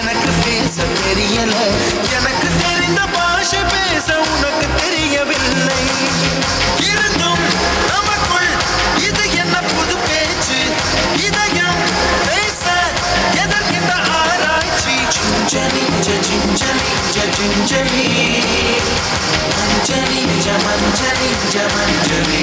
எனக்கு பேச தெரியல. எனக்கு தெரிந்த பாஷை பேச உனக்கு தெரியவில்லை. இருந்தும் நமக்குள் இது என்ன புது பேச்சு? இதயம் பேச எதற்கின்ற ஆராய்ச்சி? சிஞ்சலி சிஞ்சலி சிஞ்சலி மஞ்சளி மஞ்சளி மஞ்சளி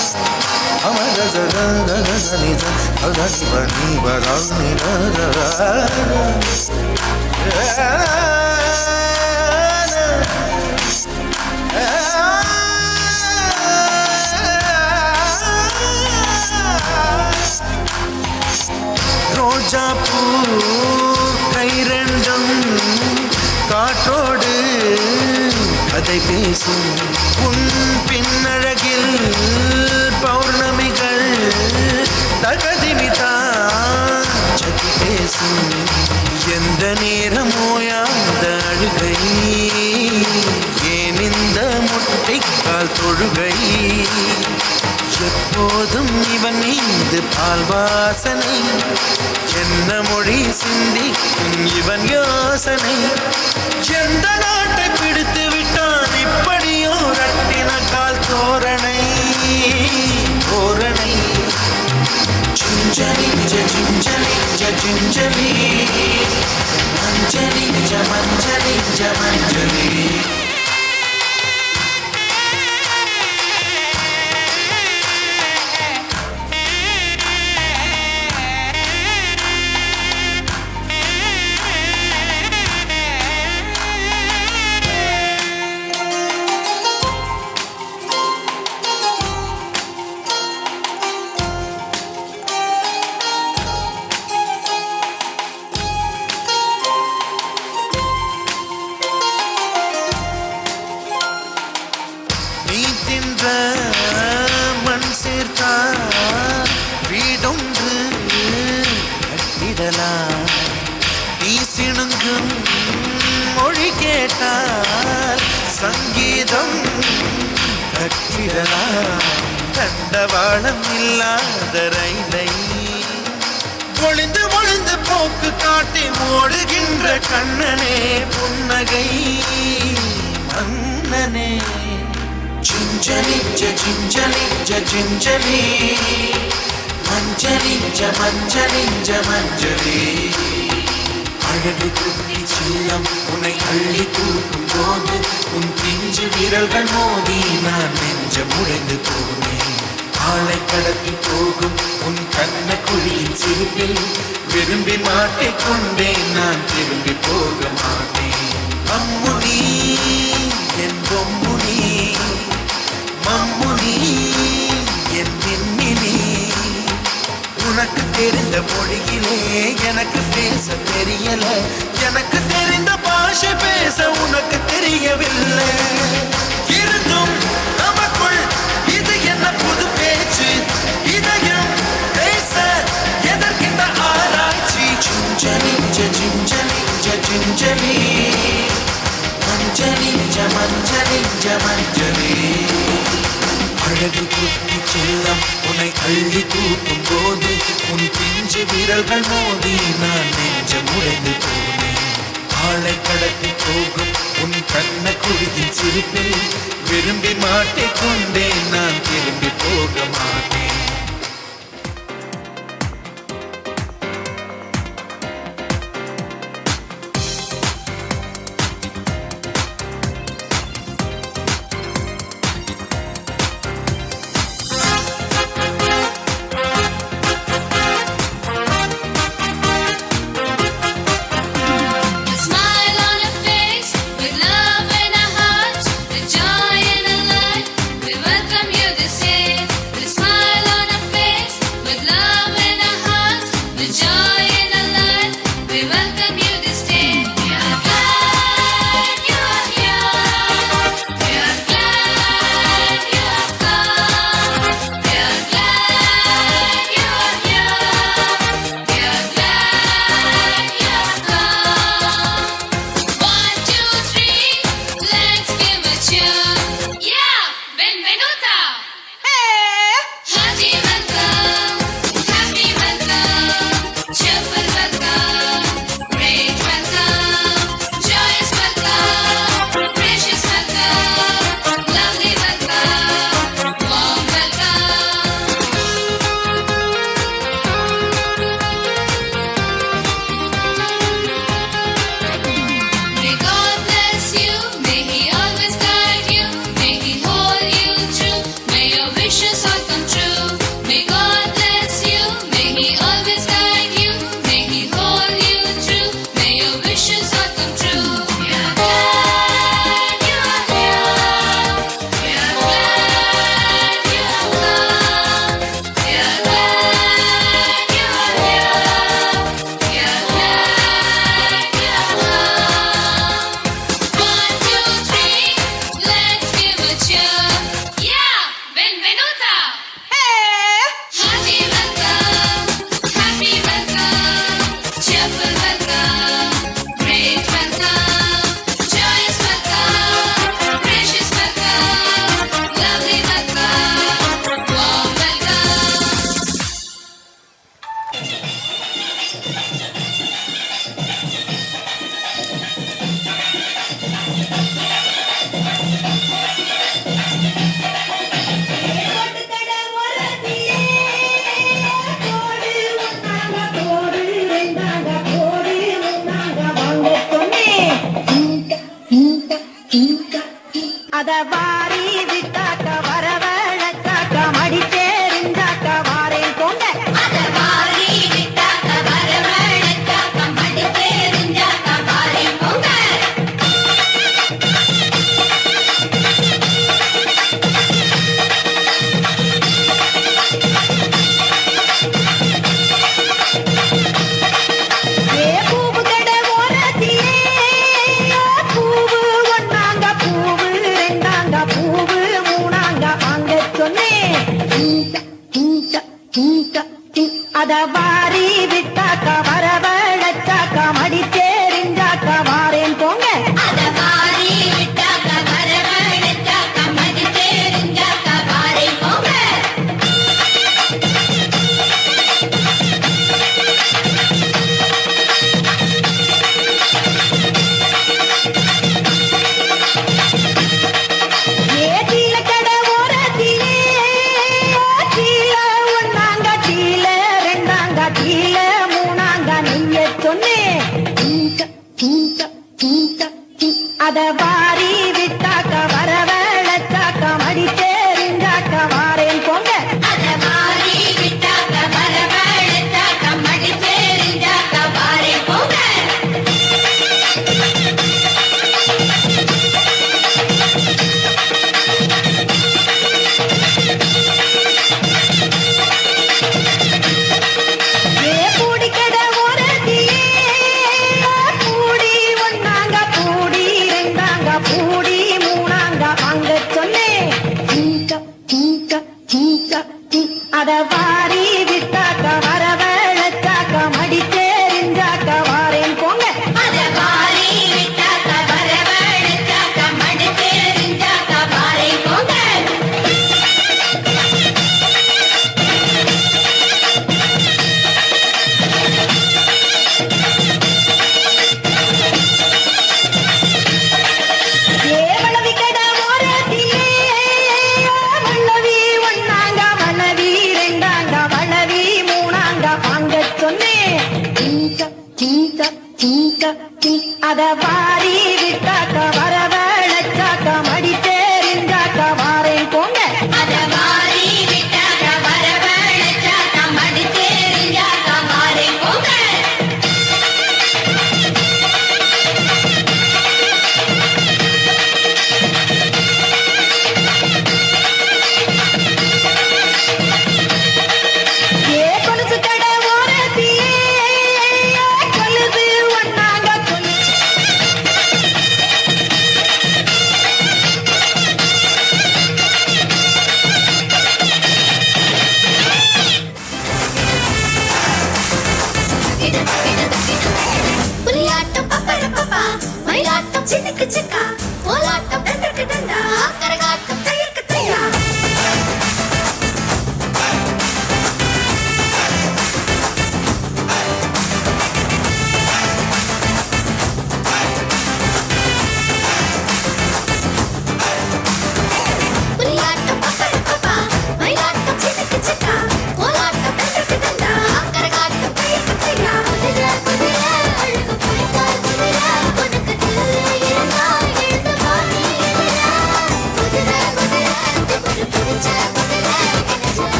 ரோஜா பூ கை ரெண்டும் காற்றோடு கதை பேசும் உன் பின்னழகில் எந்த பேசும் எந்த அழுகை? ஏன் இந்த முட்டைக்கால் தொழுகை? எப்போதும் இவன் மீது பால் வாசனை. என்ன மொழி சிந்திக்கும் இவன் யோசனை? எந்த நாட்டை பிடித்து விட்டான் இப்படியோ ரட்டின கால் தோரணை? தோரணை சிஞ்சலி சிஞ்சலி சிஞ்சலி மஞ்சளி மஞ்சளி மஞ்சளி நீ சொல்லும் மொழி கேட்டால் சங்கீதம் கட்டிடலாம் தண்டவாளம் இல்லாத ரயிலை. ஒளிந்து ஒளிந்து போக்கு காட்டி ஓடுகின்ற கண்ணனே புன்னகை. மன்னனே சிஞ்சலி சிஞ்சலி சிஞ்சலி மஞ்சளி மஞ்சளி மஞ்சளி அழகு குட்டி சின்னம் உன்னை அள்ளி தூக்கும் போது உன் பிஞ்சு விரல்கள் மோதி நான் நெஞ்ச உடைந்து போனேன். ஆளை கடத்தி போகும் உன் கண்ண குழியின் சிரிப்பில் விரும்பி மாட்டிக்கொண்டேன் நான் திரும்பி போக மாட்டேன். அம்முனி என் பொம்முனி மம்முனி என் மின்மினி உனக்கு தெரிந்த மொழியிலே எனக்கு பேச தெரியல. எனக்கு தெரிந்த பாஷை பேச உனக்கு தெரியவில்லை. இருந்தும் நமக்குள் இது என்ன புது பேச்சு? இதயம் பேச எதற்கின்ற ஆராய்ச்சி? சிஞ்சலி சிஞ்சலி சிஞ்சலி மஞ்சளி ஜமஞ்சனி மஞ்சளி அழகு குட்டி செல்லம் உன்னை அள்ளி தூக்கும் போது உன் பிஞ்சு விரல்கள் மோதி நான் நெஞ்ச முடைந்து போனேன். ஆளை கடத்தி போகும் உன் கண்ண குருதின் சிரிப்பில் விரும்பி மாட்டிக்கொண்டேன் நான் திரும்பி போக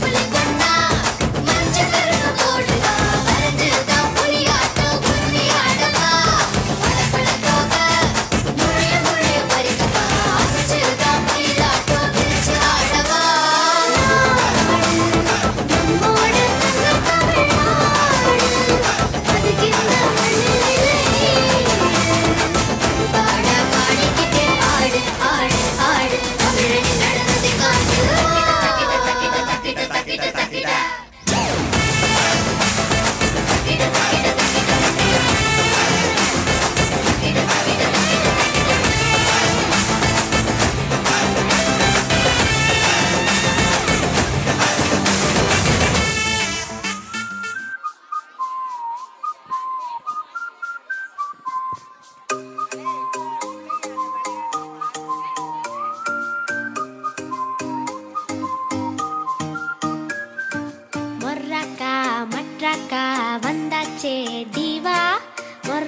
película.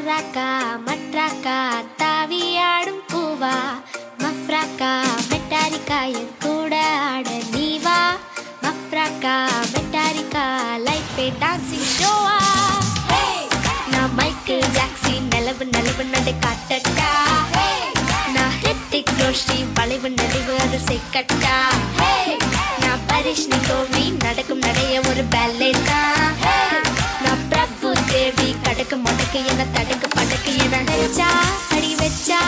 மர்ராக்கா மற்றாக்கா தாவியாடும் பூவா. மஃப்ராக்கா மெட்டாரிக்கா என் கூட ஆட நீவா. மஃப்ராக்கா மெட்டாரிக்கா லைஃபே டான்சிங் ஷோவா. நான் மைக்கேல் ஜாக்சி நிலவு நிலவு நடை காட்டட்டா. நான் ஹித்திக் ரோஷி வளைவு நெளிவு அது செய்கட்டா. நான் பரிஷ்ணி கோவி நடக்கும் நடைய ஒரு பேலே தான். படக்கு முடக்கு என தடுக்கு படக்கு என வச்சா அடி வச்சா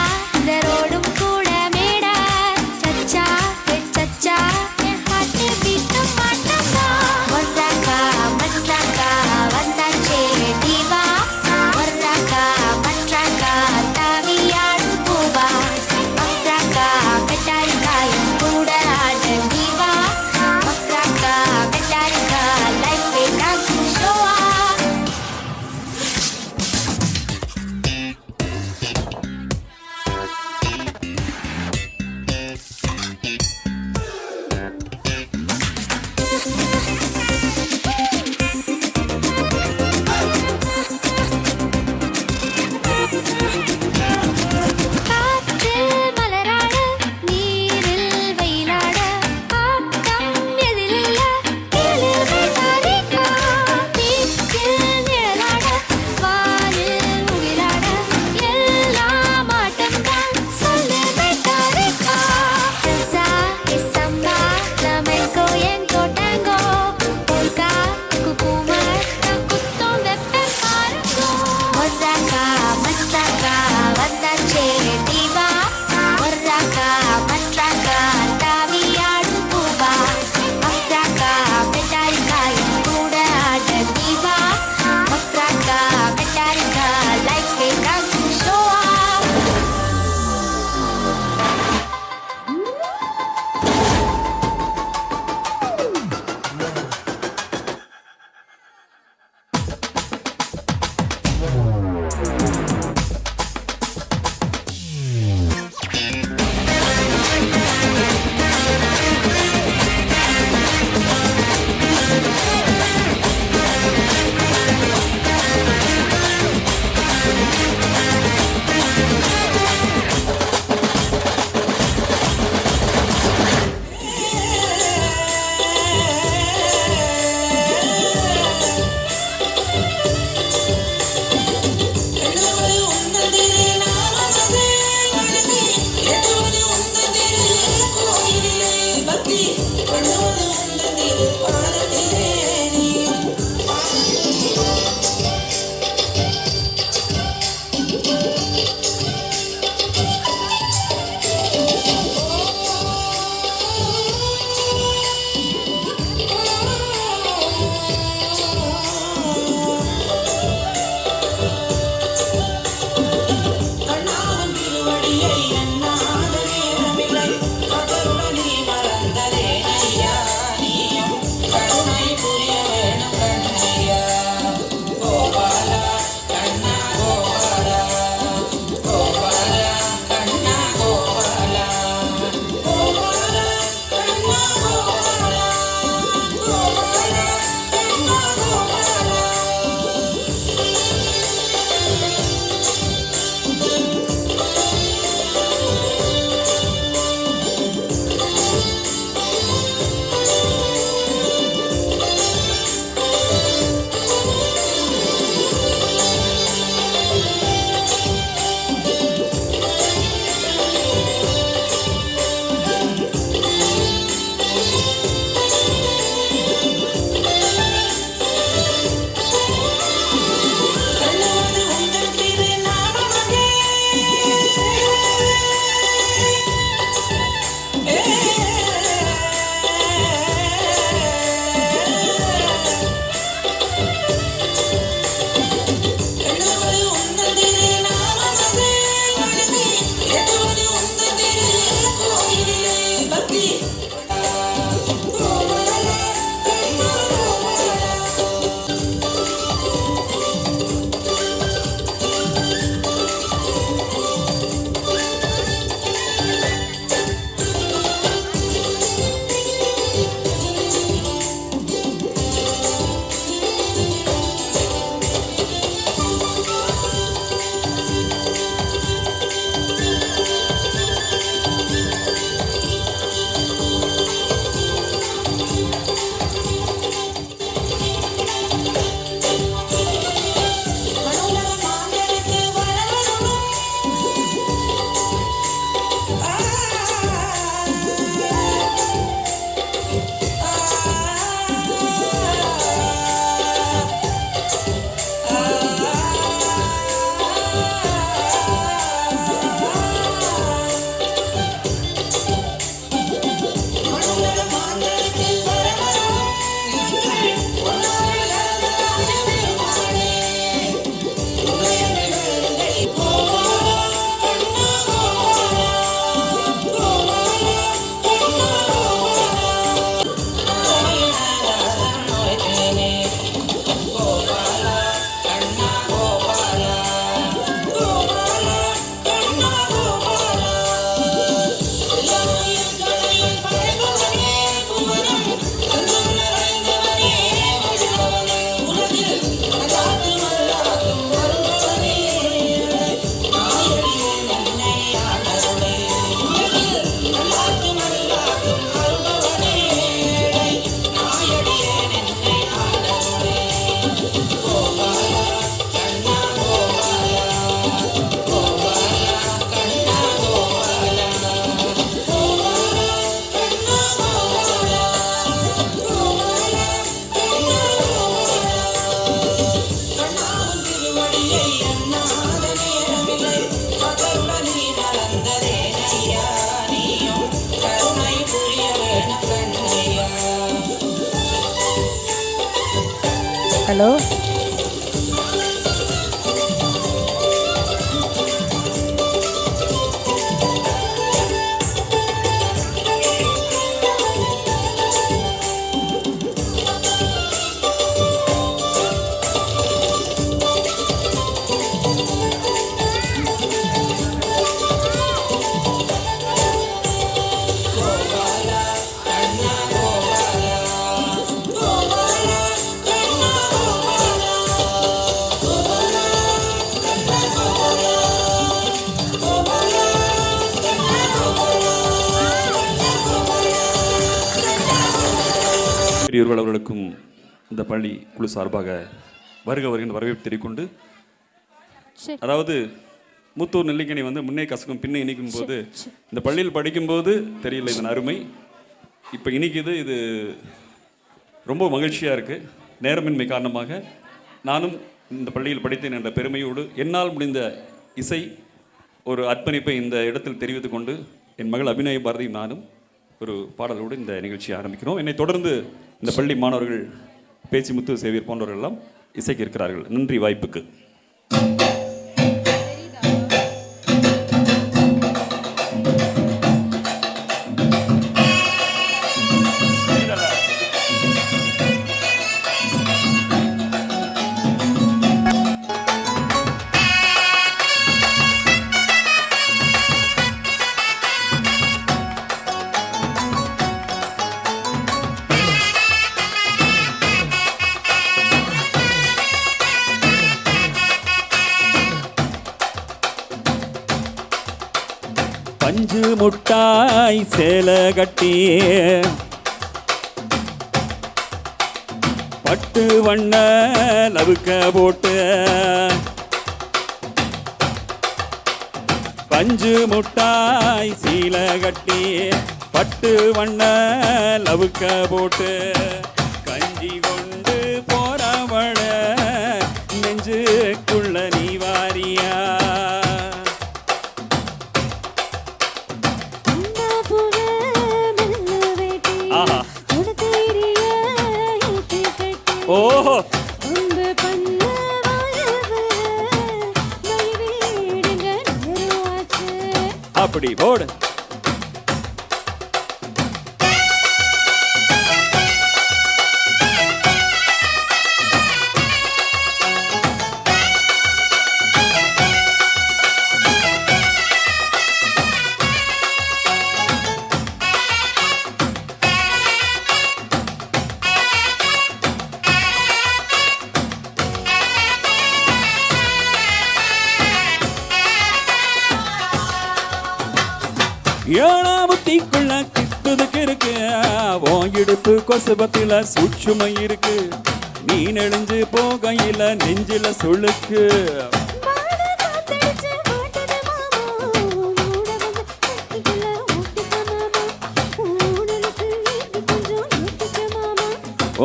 குழு சார்பாக வருக வருகின்ற வரவேற்பு தெரிவிக்கொண்டு அதாவது மூத்தூர் நெல்லிக்கனி வந்து முன்னே கசக்கும் பின்னே இனிக்கும் போது இந்த பள்ளியில் படிக்கும்போது தெரியல இதன் அருமை. இப்போ இனிக்குது இது ரொம்ப மகிழ்ச்சியாக இருக்குது நேரமின்மை காரணமாக நானும் இந்த பள்ளியில் படித்தேன் என்ற பெருமையோடு என்னால் முடிந்த இசை ஒரு அர்ப்பணிப்பை இந்த இடத்தில் தெரிவித்துக் கொண்டு என் மகள் அபிநய பாரதி நானும் ஒரு பாடலோடு இந்த நிகழ்ச்சியை ஆரம்பிக்கிறோம். என்னை தொடர்ந்து இந்த பள்ளி மாணவர்கள் பேச்சு முத்து சேவியர் போன்றவர்கள் எல்லாம் இசைக்கு இருக்கிறார்கள். நன்றி வாய்ப்புக்கு. பட்டு வண்ண லவுக்க போட்டு பஞ்சு முட்டாய் சீல கட்டி பட்டு வண்ண லவுக்க போட்டு கஞ்சி கொண்டு போறவள நெஞ்சுக்குள்ள அப்படி போடு உன் இடுப்பு கொசுபத்தில சூட்சுமை இருக்கு. நீ நெளிஞ்சு போகையில நெஞ்சில சுளுக்கு.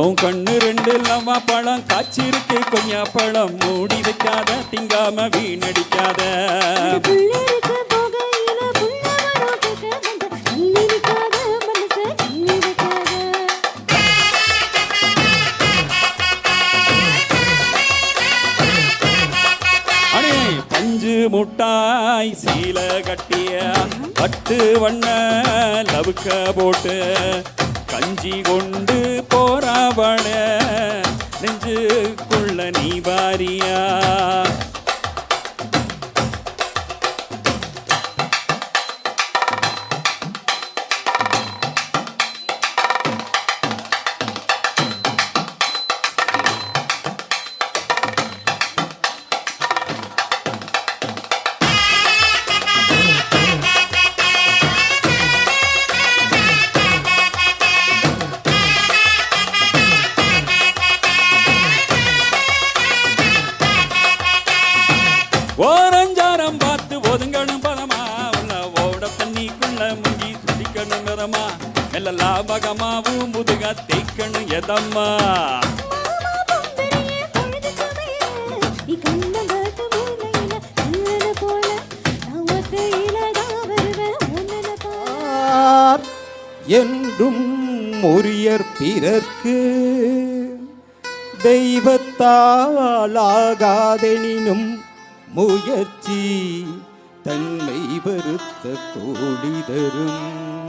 உன் கண்ணு ரெண்டு லவா பழம் காய்ச்சிருக்கு கொஞ்சா பழம் மூடி வைக்காத திங்காம வீணடிக்காத. பஞ்சு முட்டாய் சீல கட்டிய பட்டு வண்ண லவுக்க போட்டு கஞ்சி கொண்டு போறாவள நெஞ்சுக்குள்ள நீ வாரியா? தேய்க்கணும் எதம்மா என்றும் உரியர் பிறர்க்கு தெய்வத்தாலாகாதெனினும் முயற்சி தன்மை வருத்த கோடி தரும்.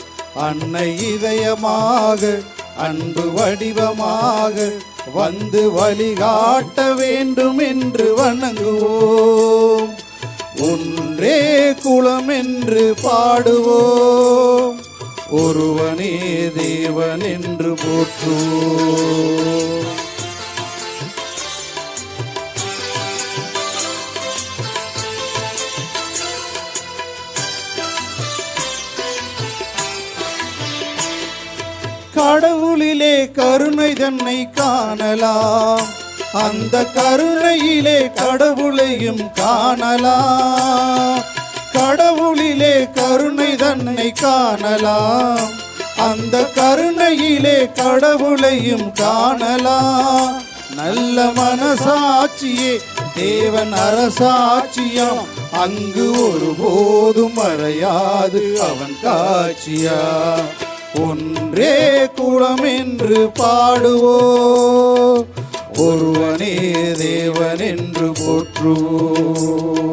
அன்னை இதயமாக அன்பு வடிவமாக வந்து வழிகாட்ட வேண்டும் என்று வணங்குவோம். ஒன்றே குலம் என்று பாடுவோம். ஒருவனே தேவன் என்று போற்றுவோம். கருணை தன்னை காணலாம். அந்த கருணையிலே கடவுளையும் காணலாம். கடவுளிலே கருணை தன்னை காணலாம். அந்த கருணையிலே கடவுளையும் காணலாம். நல்ல மனசாட்சியே தேவன் அரசாட்சியம். அங்கு ஒருபோதும் மறையாது அவன் காட்சியா. ஒன்றே குலம் என்று பாடுவோ. ஒருவனே தேவன் என்று போற்றுவோ.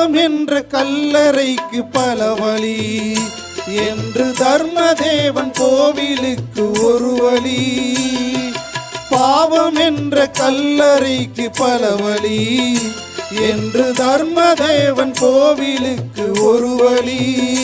பாவம் என்ற கல்லறைக்கு பல வழி. என்று தர்மதேவன் கோவிலுக்கு ஒரு வழி. பாவம் என்ற கல்லறைக்கு பல வழி. என்று தர்மதேவன் கோவிலுக்கு ஒரு வழி.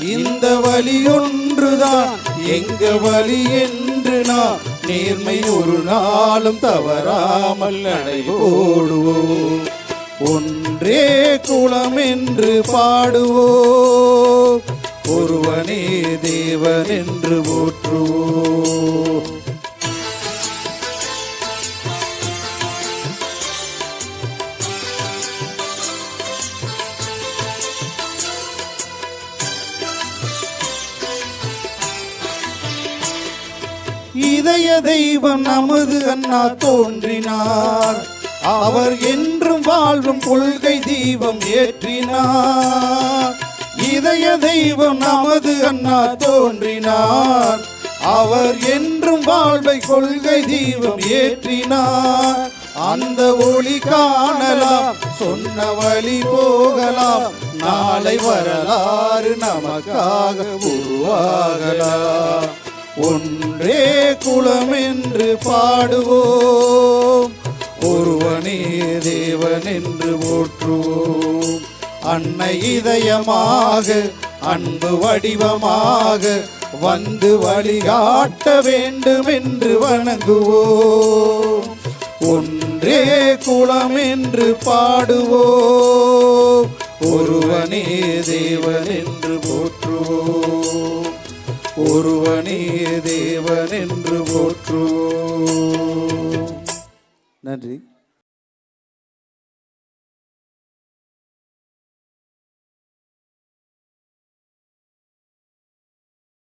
இந்த வழி ஒன்றுதான் எங்க வழி என்று நாம் நேர்மை ஒரு நாளும் தவறாமல் நடைபோடுவோம். ஒன்றே குலம் என்று பாடுவோ ஒருவனே தேவன் என்று போற்றுவோ. இதய தெய்வம் நமது அண்ணா தோன்றினார். அவர் என்றும் வாழ்வும் கொள்கை தீபம் ஏற்றினார். இதய தெய்வம் நமது அண்ணா தோன்றினார். அவர் என்றும் வாழ்வை கொள்கை தீபம் ஏற்றினார். அந்த ஒளி காணலாம் சொன்ன வழி போகலாம் நாளை வரலாறு நமக்காக உருவாகலாம். ஒன்றே குலம் என்று பாடுவோம். ஒருவனே தேவன் என்று போற்றுவோம். அன்னை இதயமாக அன்பு வடிவமாக வந்து வழிகாட்ட வேண்டும் என்று வணங்குவோம். ஒன்றே குலம் என்று பாடுவோம். ஒருவனே தேவன் என்று போற்றுவோம். ஒருவனே தேவன் என்று போற்றுவோம். நன்றி.